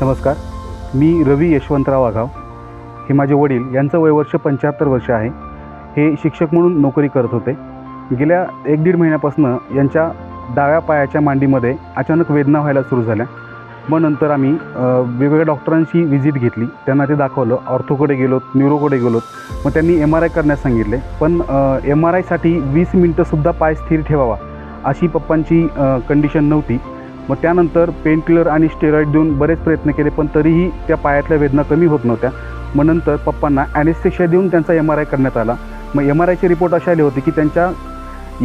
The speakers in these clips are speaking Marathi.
नमस्कार. मी रवी यशवंतराव वाघाव हे माझे वडील यांचं वय वर्ष पंच्याहत्तर वर्ष आहे. हे शिक्षक म्हणून नोकरी करत होते. गेल्या एक दीड महिन्यापासून यांच्या डाव्या पायाच्या मांडीमध्ये अचानक वेदना व्हायला सुरू झाल्या. मग नंतर आम्ही वेगवेगळ्या डॉक्टरांशी व्हिजिट घेतली. त्यांना ते दाखवलं. ऑर्थोकडे गेलो न्यूरोकडे गेलो. मग त्यांनी एम आर आय करण्यास सांगितले. पण एम आर आयसाठी वीस मिनटंसुद्धा पाय स्थिर ठेवावा अशी पप्पांची कंडिशन नव्हती. मग त्यानंतर पेनकिलर आणि स्टेरॉईड देऊन बरेच प्रयत्न केले पण तरीही त्या पायातल्या वेदना कमी होत नव्हत्या. मग नंतर पप्पांना ॲनेस्थेशिया देऊन त्यांचा एम आर आय करण्यात आला. मग एम आर आयचे रिपोर्ट असे आले होते की त्यांच्या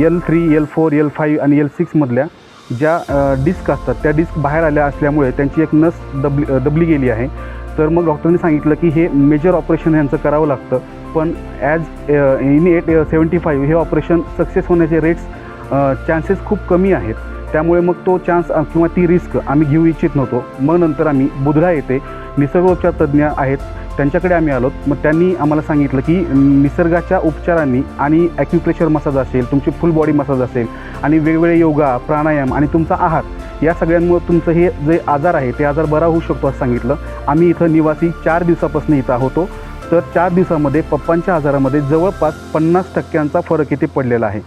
L three L four L five आणि एल सिक्समधल्या ज्या डिस्क असतात त्या डिस्क बाहेर आल्या असल्यामुळे त्यांची एक नस दबली दबली गेली आहे. तर मग डॉक्टरांनी सांगितलं की हे मेजर ऑपरेशन यांचं करावं लागतं. पण as in eight seventy five हे ऑपरेशन सक्सेस होण्याचे रेट्स चान्सेस खूप कमी आहेत. त्यामुळे मग तो चान्स किंवा ती रिस्क आम्ही घेऊ इच्छित नव्हतो. मग नंतर आम्ही बुधडा येथे निसर्गोपचार तज्ज्ञ आहेत. त्यांच्याकडे आम्ही आलो मग त्यांनी आम्हाला सांगितलं की निसर्गाच्या उपचारांनी आणि ॲक्युप्रेशर मसाज असेल तुमची फुल बॉडी मसाज असेल आणि वेगवेगळे योगा प्राणायाम आणि तुमचा आहार या सगळ्यांमुळे तुमचं हे जे आजार आहे ते आजार बरा होऊ शकतो असं सांगितलं. आम्ही इथं निवासी चार दिवसापासून इथं होतो तर चार दिवसामध्ये पप्पांच्या आजारामध्ये जवळपास पन्नास टक्क्यांचा फरक इथे पडलेला आहे.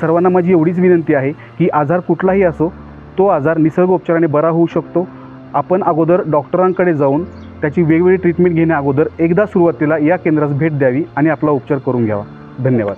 सर्वांना माझी एवढीच विनंती आहे की आजार कुठलाही असो तो आजार निसर्गोपचाराने बरा होऊ शकतो. आपण अगोदर डॉक्टरांकडे जाऊन त्याची वेगवेगळी ट्रीटमेंट घेण्या अगोदर एकदा सुरुवातीला या केंद्रास भेट द्यावी आणि आपला उपचार करून घ्यावा. धन्यवाद.